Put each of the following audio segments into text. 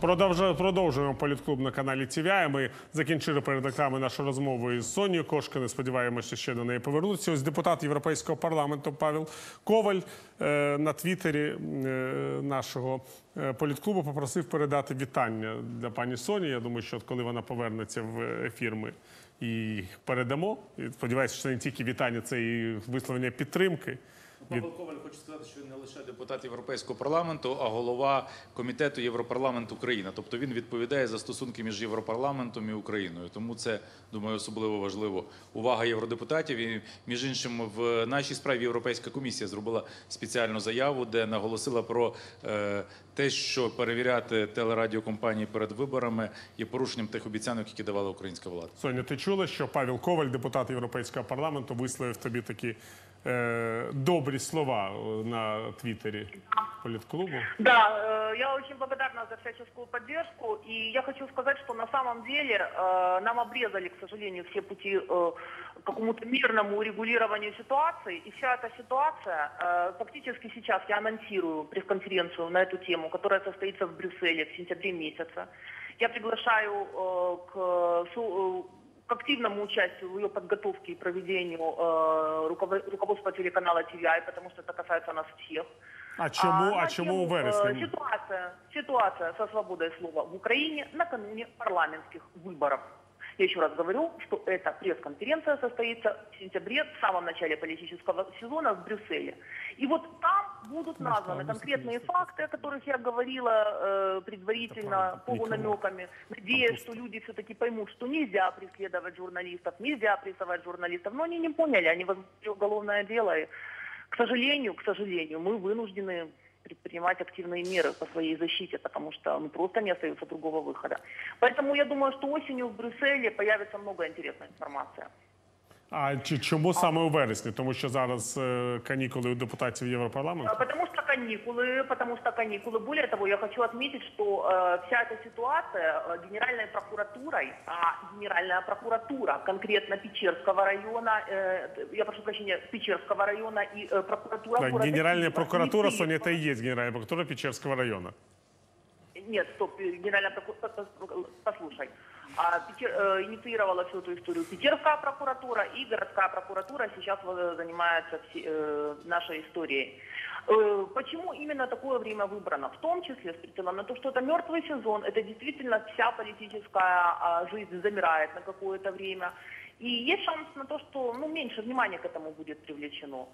Продовжуємо, політклуб на каналі TVI. Ми закінчили перед рекламою нашу розмову із Сонією Кошкиною. Сподіваємося, ще до неї повернуться. Ось депутат Європейського парламенту Павел Коваль е, на твіттері е, нашого е, політклубу попросив передати вітання для пані Соні. Я думаю, що коли вона повернеться в ефір, ми передамо. Сподіваюся, що не тільки вітання, це і висловлення підтримки. Павел Коваль хочу сказати, що він не лише депутат Європейського парламенту, а голова комітету Європарламент Україна. Тобто він відповідає за стосунки між Європарламентом і Україною. Тому це думаю особливо важливо. Увага євродепутатів. І між іншим, в нашій справі Європейська комісія зробила спеціальну заяву, де наголосила про е, те, що перевіряти телерадіокомпанії перед виборами є порушенням тих обіцянок, які давала українська влада. Соня, ти чула, що Павел Коваль, депутат Європейського парламенту, висловив тобі такі е, добрі слова е, на твіттері політклубу? Да, э, я очень благодарна за всяческую поддержку. И я хочу сказать, что на самом деле э, нам обрезали, к сожалению, все пути э, к какому-то мирному урегулированию ситуации. И вся эта ситуация, э, фактически сейчас я анонсирую пресс-конференцию на эту тему, которая состоится в Брюсселе в сентябре месяце. Я приглашаю э, к, су- э, к активному участию в ее подготовке и проведению э, руково- руководства телеканала TVI, потому что это касается нас всех. А чому, а, на чому у тему, э? Ситуация, ситуация со свободой слова в Украине накануне парламентских выборов. Я еще раз говорю, что эта пресс-конференция состоится в сентябре, в самом начале политического сезона в Брюсселе. И вот там будут названы конкретные факты, о которых я говорила э, предварительно, полунамеками, надеясь, что люди все-таки поймут, что нельзя преследовать журналистов, нельзя прессовать журналистов. Но они не поняли, они возбудили уголовное дело. И, к сожалению, к сожалению, мы вынуждены предпринимать активные меры по своей защите, потому что ну, просто не остается другого выхода. Поэтому я думаю, что осенью в Брюсселе появится много интересной информации. А чи чому саме у вересні? Тому що зараз е, канікули у депутатів Європарламенту? А, Потому что каникулы, потому что каникулы. Более того, я хочу отметить, что э, вся эта ситуация э, Генеральной прокуратурой, а Генеральная прокуратура конкретно Печерского района, э, я прошу прощения, Печерского района и э, прокуратура Так, города Генеральная Киева прокуратура, инициировала- Соня, это и есть Генеральная прокуратура Печерского района. Нет, стоп, э, генеральная прокуратура, послушай. А, э, инициировала всю эту историю Петерская прокуратура и городская прокуратура сейчас э, занимается э, нашей историей. Почему именно такое время выбрано? В том числе с прицелом на то, что это мертвый сезон, это действительно вся политическая а, жизнь замирает на какое-то время. И есть шанс на то, что ну, меньше внимания к этому будет привлечено.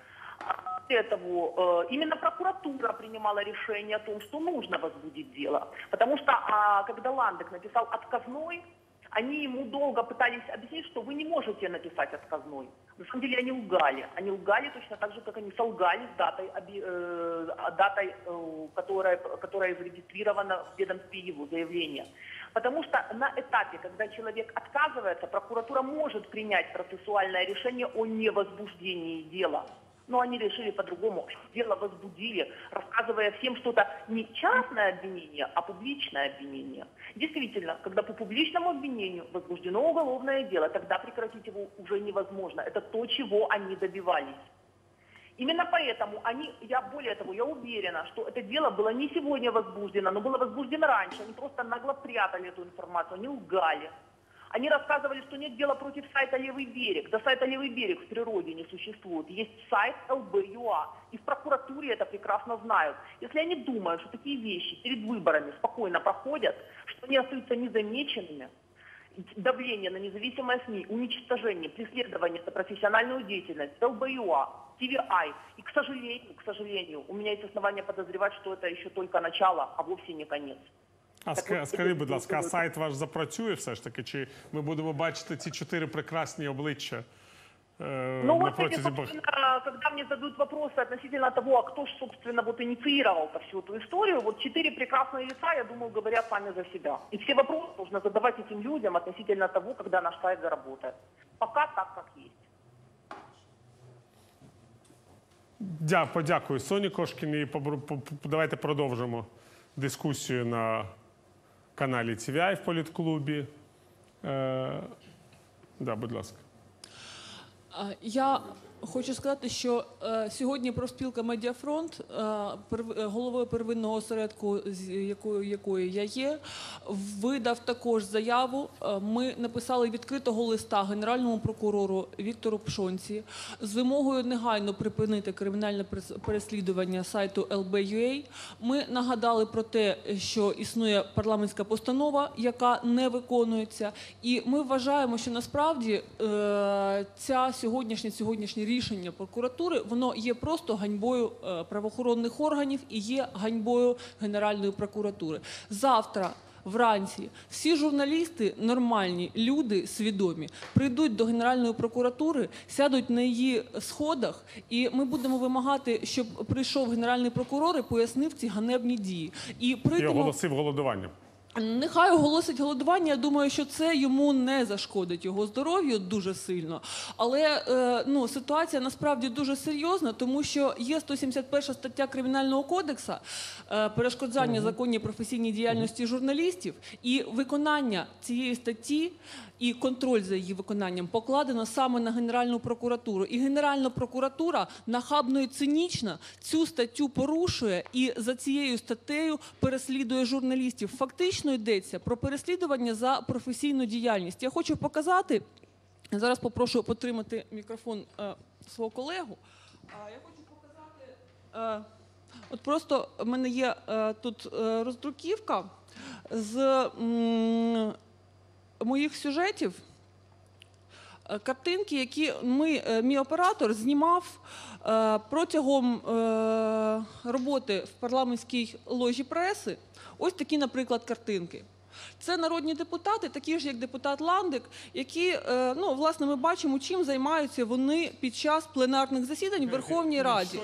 Более того, именно прокуратура принимала решение о том, что нужно возбудить дело. Потому что а, когда Ландек написал отказной, они ему долго пытались объяснить, что вы не можете написать отказной. На самом деле они лгали. Они лгали точно так же, как они солгали с датой, оби- э, датой э, которая, которая зарегистрирована в ведомстве его заявления. Потому что на этапе, когда человек отказывается, прокуратура может принять процессуальное решение о невозбуждении дела. Но они решили по-другому. Дело возбудили, рассказывая всем, что это не частное обвинение, а публичное обвинение. Действительно, когда по публичному обвинению возбуждено уголовное дело, тогда прекратить его уже невозможно. Это то, чего они добивались. Именно поэтому они, я более того, я уверена, что это дело было не сегодня возбуждено, но было возбуждено раньше. Они просто нагло прятали эту информацию, они лгали. Они рассказывали, что нет дела против сайта «Левый берег». Да сайта «Левый берег» в природе не существует. Есть сайт ЛБ.ЮА. И в прокуратуре это прекрасно знают. Если они думают, что такие вещи перед выборами спокойно проходят, что они остаются незамеченными, давление на независимые СМИ, уничтожение, преследование за профессиональную деятельность, ЛБЮА, TVI. И, к сожалению, к сожалению, у меня есть основания подозревать, что это еще только начало, а вовсе не конец. А Так ска- от, скажи, це- будь ласка, а сайт ваш запрацює все ж таки? Чи ми будемо бачити ці чотири прекрасні обличчя е, Ну на вот, кстати, протязі бах- собственно, когда мне задают вопросы относительно того, а кто, ж, собственно, вот инициировал всю эту историю, вот четыре прекрасные лица, я думаю, говорят сами за себя. И все вопросы нужно задавать этим людям относительно того, когда наш сайт заработает. Пока так, как есть. Дя, подякую Соні Кошкіній. Побру- по- по- Давайте продовжимо дискусію на каналі TVI в політклубі. Е, да, будь ласка. Я Хочу сказати, що е, сьогодні профспілка Медіафронт, е, перв- е, головою первинного осередку, з якою, якої я є, видав також заяву. Е, ми написали відкритого листа генеральному прокурору Віктору Пшонці з вимогою негайно припинити кримінальне переслідування сайту LB.UA. Ми нагадали про те, що існує парламентська постанова, яка не виконується, і ми вважаємо, що насправді е, ця сьогоднішнє сьогоднішнє рішення прокуратури воно є просто ганьбою е, правоохоронних органів і є ганьбою Генеральної прокуратури. Завтра. Вранці всі журналісти, нормальні люди, свідомі, прийдуть до Генеральної прокуратури, сядуть на її сходах, і ми будемо вимагати, щоб прийшов генеральний прокурор і пояснив ці ганебні дії. І І оголосив голодування. Нехай оголосить голодування. Я думаю, що це йому не зашкодить його здоров'ю дуже сильно. Але е, ну, ситуація насправді дуже серйозна, тому що є 171 стаття Кримінального кодексу е, перешкоджання законній професійній діяльності журналістів, і виконання цієї статті і контроль за її виконанням покладено саме на Генеральну прокуратуру. І Генеральна прокуратура нахабно і цинічно цю статтю порушує і за цією статтею переслідує журналістів. Фактично йдеться про переслідування за професійну діяльність. Я хочу показати. Зараз попрошу потримати мікрофон е, свого колегу. Я хочу показати. Е, от просто в мене є е, тут е, роздруківка з м, моїх сюжетів. Е, Картинки, які ми, е, мій оператор знімав е, протягом роботи в парламентській ложі преси. Ось такі, наприклад, картинки. Це народні депутати, такі ж як депутат Ландик, які е, ну власне ми бачимо, чим займаються вони під час пленарних засідань в Верховній Раді.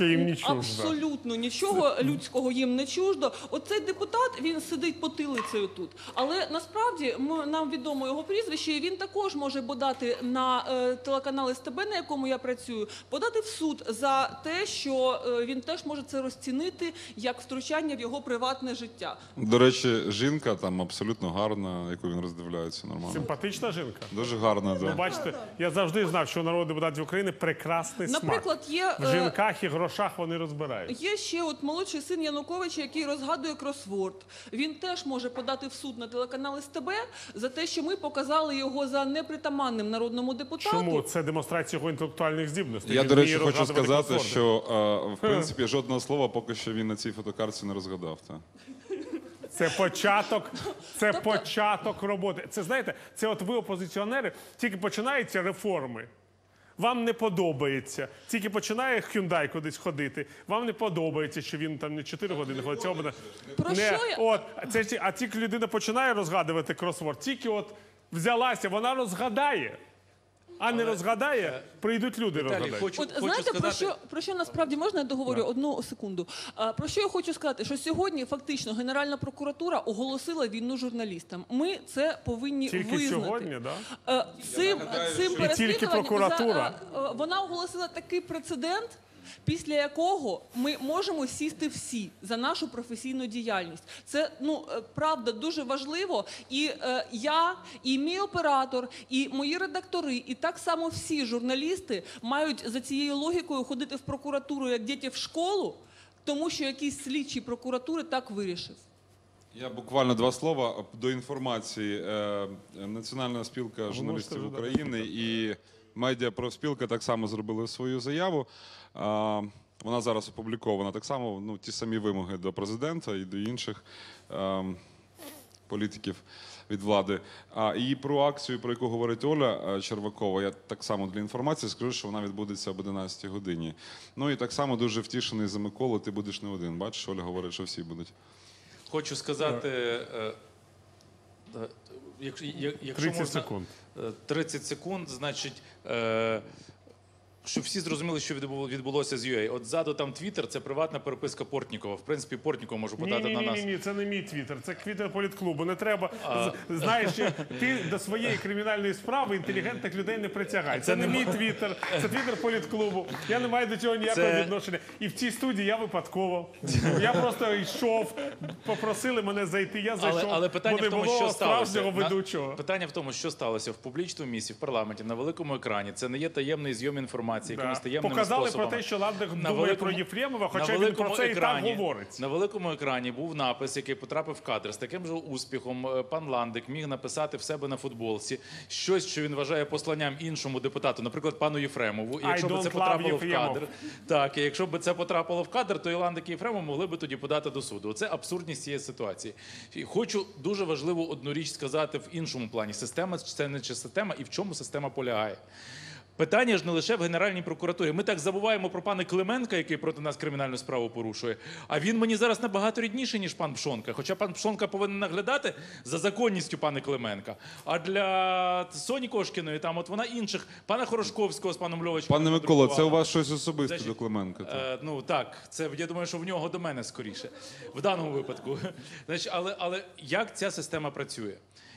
Їм не чуждо. Абсолютно нічого людського їм не чуждо. Оцей депутат він сидить потилицею тут. Але насправді ми, нам відомо його прізвище. і Він також може подати на е, телеканал СТБ, на якому я працюю, подати в суд за те, що е, він теж може це розцінити як втручання в його приватне життя. До речі, жінка там абсолютно гарна, яку він роздивляється нормально. Симпатична жінка. Дуже гарна, Ви да. бачите, я завжди знав, що у народних депутатів України прекрасний Наприклад, смак. є В е, жінках і грошах вони розбирають. Є ще от молодший син Януковича, який розгадує кросворд. Він теж може подати в суд на телеканал СТБ за те, що ми показали його за непритаманним народному депутату. Чому це демонстрація його інтелектуальних здібностей? Я, Він до речі, вміє хочу розгадувати сказати, кросворди. що е, в принципі жодного слова поки що він на цій фотокарці не розгадав. Та. Це початок, це Тобто- початок роботи. Це знаєте, це от ви, опозиціонери, тільки починаються реформи. Вам не подобається. Тільки починає Hyundai кудись ходити. Вам не подобається, що він там не 4 години ходить. Цього буде. Про не, що я- от, це, ті- а тільки людина починає розгадувати кросворд, тільки от взялася, вона розгадає. А не розгадає, прийдуть люди розгадають. От знаєте, про що, про що насправді можна я договорю одну секунду? А, про що я хочу сказати? Що сьогодні фактично Генеральна прокуратура оголосила війну журналістам. Ми це повинні Тільки визнати. сьогодні, да? Е, Цим, цим переслідуванням тільки прокуратура. за- е, е, вона оголосила такий прецедент. Після якого ми можемо сісти всі за нашу професійну діяльність, це ну е, правда дуже важливо. І е, я, і мій оператор, і мої редактори, і так само всі журналісти мають за цією логікою ходити в прокуратуру як діти в школу, тому що якийсь слідчий прокуратури так вирішив. Я буквально два слова до інформації. Е, Національна спілка журналістів України і медіапрофспілка так само зробили свою заяву. Вона зараз опублікована. Так само ну, ті самі вимоги до президента і до інших політиків від влади. А і про акцію, про яку говорить Оля Червакова, я так само для інформації скажу, що вона відбудеться об 11 годині. Ну і так само дуже втішений за Миколу. Ти будеш не один. Бачиш, Оля говорить, що всі будуть. хочу сказати, е, е, якщо, як- якщо 30 можна, секунд. е, 30 секунд, значить, е, щоб всі зрозуміли, що відбу- відбулося з UA. От ззаду там Твіттер, це приватна переписка Портнікова. В принципі, Портніков може подати ні, на нас. ні, ні, це не мій твіттер, це твіттер політклубу. Не треба. З- Знаєш, ти до своєї кримінальної справи інтелігентних людей не притягай. Це, не мій твіттер, це твіттер політклубу. Я не маю до цього ніякого Це- відношення. І в цій студії я випадково. Я просто йшов, попросили мене зайти. Я зайшов. Але, але питання бо не в тому, було що сталося. справжнього На- ведучого. Питання в тому, що сталося в публічному місці, в парламенті, на великому екрані. Це не є таємний зйом інформації, Да. якимись таємними Показали про те, що Ландер На думає великому- про Єфремова, хоча він про це і так говорить. На великому екрані був напис, який потрапив в кадр. З таким же успіхом е, пан Ландик міг написати в себе на футболці щось, що він вважає посланням іншому депутату, наприклад, пану Єфремову. І якщо б це потрапило в кадр, так, і якщо б це потрапило в кадр, то і Ландик і Єфремов могли би тоді подати до суду. Це абсурдність цієї ситуації. Хочу дуже важливу одну річ сказати в іншому плані. Система це не чи система, і в чому система полягає. Питання ж не лише в Генеральній прокуратурі. Ми так забуваємо про пана Клименка, який проти нас кримінальну справу порушує. А він мені зараз набагато рідніший, ніж пан Пшонка. Хоча пан Пшонка повинен наглядати за законністю пана Клименка. А для Соні Кошкіної, там от вона інших, пана Хорошковського з паном Льовичем. Пане Микола, це у вас щось особисте Значить, до Клименка. Е, ну так, це я думаю, що в нього до мене скоріше в даному випадку. Значить, але, але як ця система працює?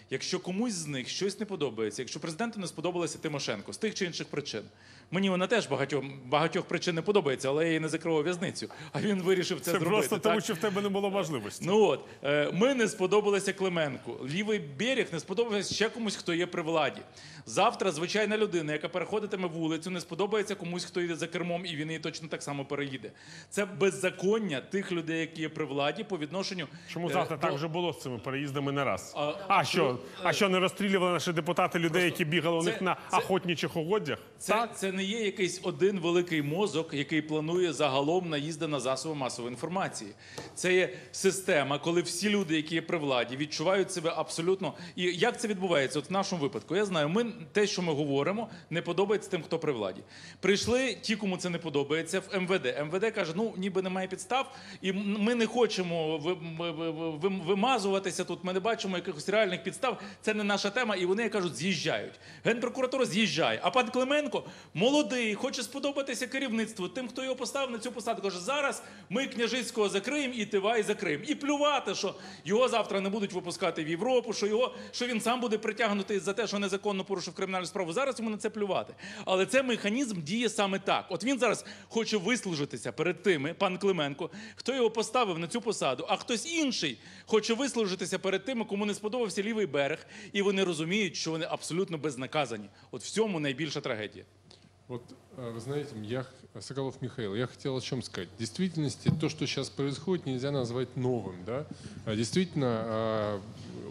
Якщо комусь з них щось не подобається, якщо президенту не сподобалося Тимошенко з тих чи інших причин, мені вона теж багатьох, багатьох причин не подобається, але я її не закрив у в'язницю. А він вирішив це, Це зробити. просто так? тому, що в тебе не було можливості. Ну от е, ми не сподобалися Клименку. Лівий берег не сподобався ще комусь, хто є при владі. Завтра звичайна людина, яка переходитиме вулицю, не сподобається комусь, хто йде за кермом, і він її точно так само переїде. Це беззаконня тих людей, які є при владі, по відношенню Чому е, завтра до- так вже було з цими переїздами не раз? А, А, що? А що не розстрілювали наші депутати людей, які бігали у це- них на це- охотничих угоддях? Це, Так. це не є якийсь один великий мозок, який планує загалом наїзди на засоби масової інформації. Це є система, коли всі люди, які є при владі, відчувають себе абсолютно. І як це відбувається? От в нашому випадку, я знаю, ми те, що ми говоримо, не подобається тим, хто при владі. Прийшли ті, кому це не подобається, в МВД. МВД каже: ну ніби немає підстав, і ми не хочемо ви- ви- ви- ви- вимазуватися тут. Ми не бачимо якихось реальних підстав. Це не наша тема, і вони кажуть, з'їжджають. Генпрокуратура з'їжджає. А пан Клименко молодий, хоче сподобатися керівництву. Тим, хто його поставив на цю посаду, каже: зараз ми княжицького закриємо і Тивай закриємо. І плювати, що його завтра не будуть випускати в Європу, що його що він сам буде притягнутий за те, що незаконно порушив кримінальну справу. Зараз йому на це плювати. Але цей механізм діє саме так. От він зараз хоче вислужитися перед тими, пан Клименко, хто його поставив на цю посаду, а хтось інший хоче вислужитися перед тими, кому не сподобався лівий берег, і вони розуміють, що вони абсолютно безнаказані. От в цьому найбільша трагедія. Вот, а, вы знаете, я, Соколов Михаил, я хотел о чем сказать. В действительности то, что сейчас происходит, нельзя назвать новым. Да? А Действительно, а,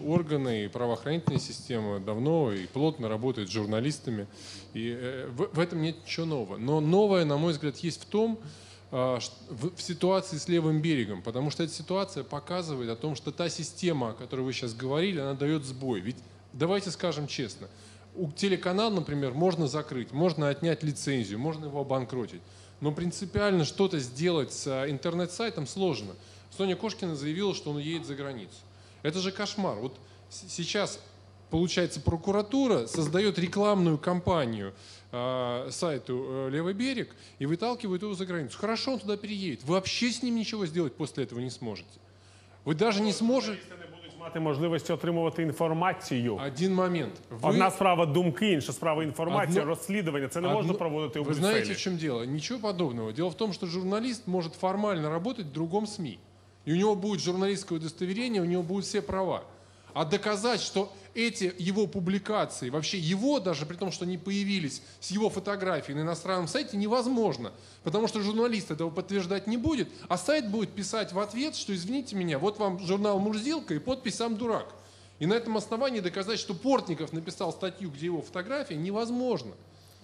органы и правоохранительная система давно и плотно работают с журналистами, и э, в, этом нет ничего нового. Но новое, на мой взгляд, есть в том, а, в, ситуации с левым берегом, потому что эта ситуация показывает о том, что та система, о которой вы сейчас говорили, она дает сбой. Ведь давайте скажем честно, телеканал, например, можно закрыть, можно отнять лицензию, можно его обанкротить. Но принципиально что-то сделать с а, интернет-сайтом сложно. Соня Кошкина заявила, что он едет за границу. Это же кошмар. Вот сейчас, получается, прокуратура создает рекламную кампанию а, сайту э, «Левый берег» и выталкивает его за границу. Хорошо, он туда переедет. Вы вообще с ним ничего сделать после этого не сможете. Вы даже не сможете Журналісти не будуть мати можливості отримувати інформацію. Один момент. Вы... Одна справа думки, інша справа інформація, Одно- розслідування. Це не можна Одно- проводити у Вы Брюсселі. знаете, в чем дело? Ничего подобного. Дело в том, что журналист может формально работать в другом СМИ. И у него будет журналистское удостоверение, у него будут все права. А доказать, что эти его публикации, вообще его, даже при том, что они появились с его фотографией на иностранном сайте, невозможно. Потому что журналист этого подтверждать не будет, а сайт будет писать в ответ, что извините меня, вот вам журнал «Мурзилка» и подпись «Сам дурак». И на этом основании доказать, что Портников написал статью, где его фотография, невозможно.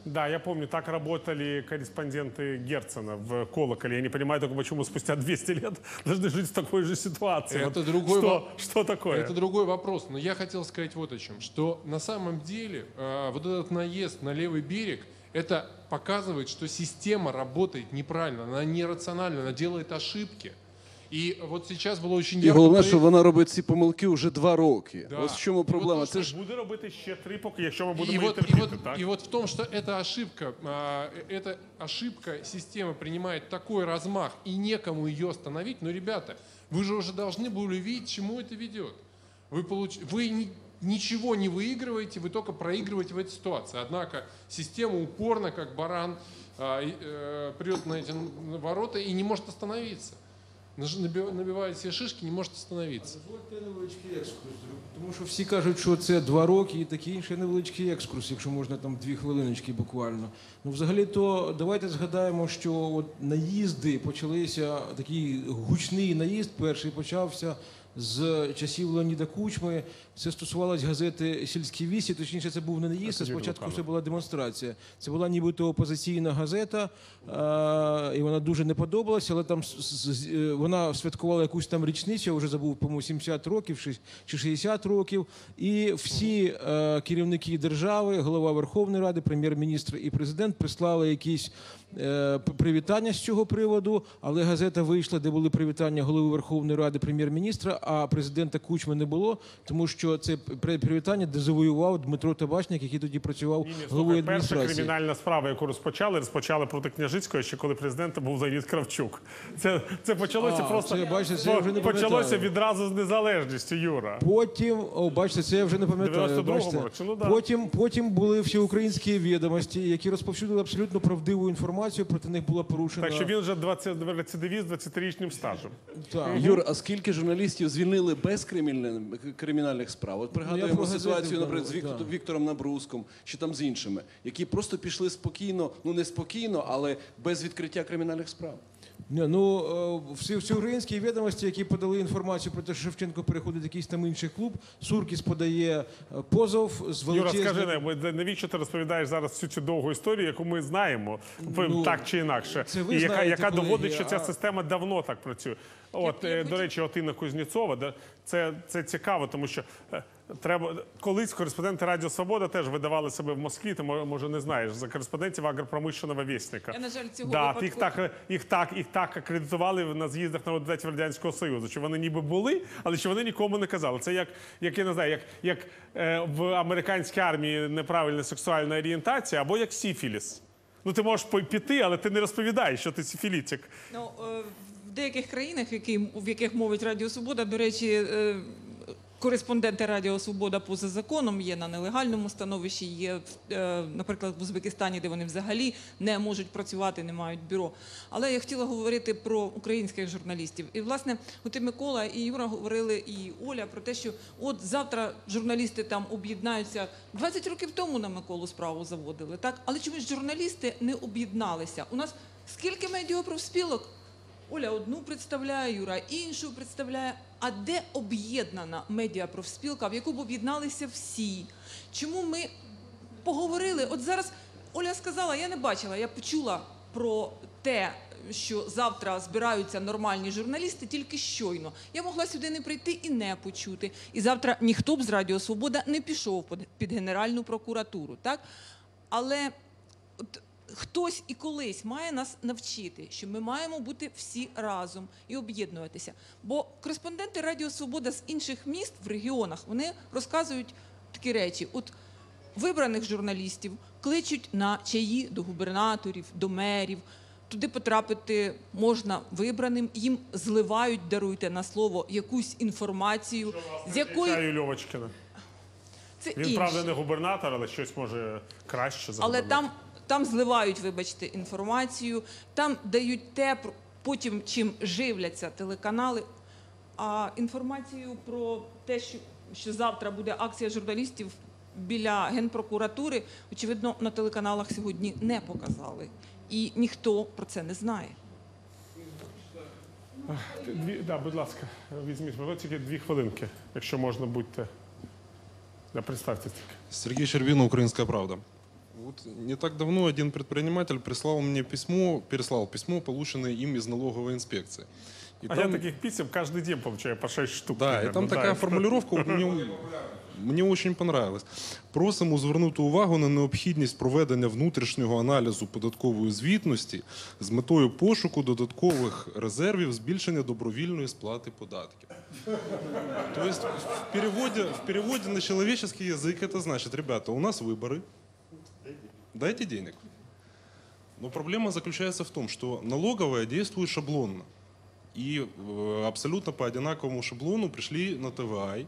Да, я помню, так работали корреспонденты Герцена в «Колоколе». Я не понимаю только, почему спустя 200 лет должны жить в такой же ситуации. Это Вот другой что, во- что такое? Это другой вопрос. Но я хотел сказать вот о чем. Что на самом деле э, вот этот наезд на левый берег, это показывает, что система работает неправильно, она нерациональна, она делает ошибки. И вот сейчас было очень І ярко головне, проявлено- що вона робить ці помилки вже два роки. Да. Ось в чому І от проблема. то, Це що ж Буде робити ще три, поки якщо ми И будемо вот, її и, терпіти, вот, так? и вот в том, что эта ошибка, а, эта ошибка системы принимает такой размах и некому ее остановить. Но, ребята, вы же уже должны были увидеть, к чему это ведет. Вы, получ... вы ни- ничего не выигрываете, вы только проигрываете в этой ситуации. Однако система упорно, как баран, а, и, э, прет на эти ворота и не может остановиться. Наж- наби- Набивает шишки, не може остановиться. Дозвольте невеличкий екскурс, тому що всі кажуть, що це два роки і такий інший невеличкий екскурс, якщо можна там дві хвилиночки буквально. Ну, взагалі, то давайте згадаємо, що от наїзди почалися, такий гучний наїзд перший почався з часів Леоніда Кучми. Це стосувалось газети Сільські вісті, точніше, це був не наїзд, а спочатку це була демонстрація. Це була нібито опозиційна газета, і вона дуже не подобалася, але там е, вона святкувала якусь там річницю, я вже забув, по-моєму, 70 років чи 60 років. І всі е, керівники держави, голова Верховної Ради, прем'єр-міністр і президент прислали якісь привітання з цього приводу, але газета вийшла, де були привітання голови Верховної Ради, прем'єр-міністра, а президента Кучми не було, тому що це при- привітання дезавоював Дмитро Табачник, який тоді працював головою слухай, перша кримінальна справа, яку розпочали, розпочали проти Княжицького, ще коли президентом був Леонід Кравчук. Це, це почалося А, просто це, бачите, це я вже не почалося відразу з незалежністю, Юра. Потім, о, бачите, це я вже не пам'ятаю. бачите. ну да. Потім, потім були всеукраїнські відомості, які розповсюдили абсолютно правдиву інформацію. Проти них була порушена. Так що він вже 20, рецидивіст з 20-річним стажем. Так. Юр, а скільки журналістів звільнили без кримінальних, кримінальних справ? От Ну, пригадуємо про ситуацію, наприклад, з Віктор- Віктором Набруском чи там з іншими, які просто пішли спокійно, ну не спокійно, але без відкриття кримінальних справ. Ні, ну е, всі, всеукраїнські відомості, які подали інформацію про те, що Шевченко переходить в якийсь там інший клуб. Суркіс подає е, позов з Юра, величезним... скажи нам, навіщо ти розповідаєш зараз всю цю довгу історію, яку ми знаємо, Ну, так чи інакше, це ви і яка, знаєте, яка колеги, доводить, що ця а- система давно так працює. От, Я- я е, до хотів- речі, от Інна Кузнєцова, да, це, це цікаво, тому що треба колись кореспонденти Радіо Свобода теж видавали себе в Москві. Ти може не знаєш за кореспондентів агропромишленого вєсника. Я, на жаль, цього да, випадку- їх так їх так їх так акредитували на з'їздах депутатів радянського союзу. Що вони ніби були, але що вони нікому не казали. Це як, як я не знаю, як, як е, в американській армії неправильна сексуальна орієнтація або як сіфіліс. Ну ти можеш піти, але ти не розповідаєш, що ти сифілітик. Ну, е, в деяких країнах, в, які, в яких мовить Радіо Свобода, до речі, е, кореспонденти Радіо Свобода поза законом є на нелегальному становищі, є, е, наприклад, в Узбекистані, де вони взагалі не можуть працювати, не мають бюро. Але я хотіла говорити про українських журналістів. І, власне, от і Микола, і Юра говорили, і Оля про те, що от завтра журналісти там об'єднаються. 20 років тому на Миколу справу заводили, так? Але чомусь журналісти не об'єдналися. У нас скільки медіапрофспілок? Оля одну представляє, Юра іншу представляє. А де об'єднана медіапрофспілка, в яку б об'єдналися всі? Чому ми поговорили? От зараз Оля сказала, я не бачила, я почула про те, що завтра збираються нормальні журналісти, тільки щойно. Я могла сюди не прийти і не почути. І завтра ніхто б з Радіо Свобода не пішов під- Генеральну прокуратуру. Так? Але от хтось і колись має нас навчити, що ми маємо бути всі разом і об'єднуватися. Бо кореспонденти Радіо Свобода з інших міст в регіонах вони розказують такі речі. От вибраних журналістів кличуть на чаї до губернаторів, до мерів. Туди потрапити можна вибраним, їм зливають, даруйте на слово якусь інформацію, з якої Льовочкина. це Він інше. правда не губернатор, але щось може краще за Але там, там зливають, вибачте, інформацію, там дають те, потім чим живляться телеканали. А інформацію про те, що, що завтра буде акція журналістів біля генпрокуратури, очевидно, на телеканалах сьогодні не показали. І ніхто про це не знає. Дві, да, будь ласка, візьміть ви тільки дві хвилинки, якщо можна будьте. Да, представте тільки. Сергей Щербина, «Украинская правда». Вот не так давно один предприниматель прислал мне письмо, переслал письмо, полученное им из налоговой инспекции. И А я таких писем каждый день получаю по 6 штук. Да, и примерно, там да. такая формулировка от мені, мені очень понравилась. Просимо звернути увагу на необхідність проведення внутрішнього аналізу податкової звітності з метою пошуку додаткових резервів збільшення добровільної сплати податків. То есть в переводе, в переводе на человеческий язык это значит, ребята, у нас выборы, дайте денег. Но проблема заключается в том, что налоговая действует шаблонно. И э, абсолютно по одинаковому шаблону пришли на ТВАЙ,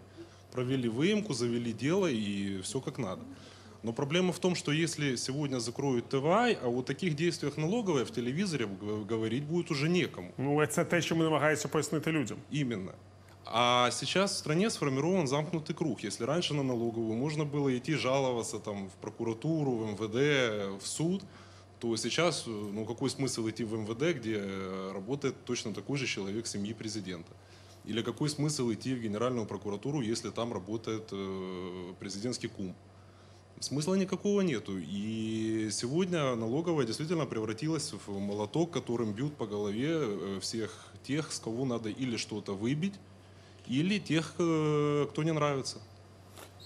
провели выемку, завели дело и все как надо. Но проблема в том, что если сегодня закроют ТВАЙ, а о таких действиях налоговой в телевизоре говорить будет уже некому. Ну, це те, що ми намагаємося пояснити людям. Именно. А сейчас в стране сформирован замкнутый круг. Если раньше на налоговую можно было идти жаловаться там, в прокуратуру, в МВД, в суд, то сейчас ну, какой смысл идти в МВД, где э, работает точно такой же человек семьи президента? Или какой смысл идти в Генеральную прокуратуру, если там работает э, президентский кум? Смысла никакого нету. И сегодня налоговая действительно превратилась в молоток, которым бьют по голове э, всех тех, с кого надо или что-то выбить, или тех, э, кто не нравится.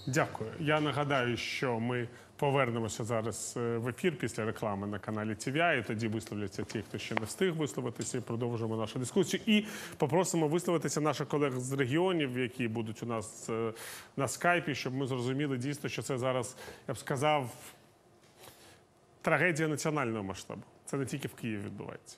Дякую. Я нагадаю, що ми повернемося зараз е, в ефір після реклами на каналі TVI, і тоді висловляться ті, хто ще не встиг висловитися, і продовжимо нашу дискусію. І попросимо висловитися наших колег з регіонів, які будуть у нас е, на скайпі, щоб ми зрозуміли дійсно, що це зараз, я б сказав, трагедія національного масштабу. Це не тільки в Києві відбувається.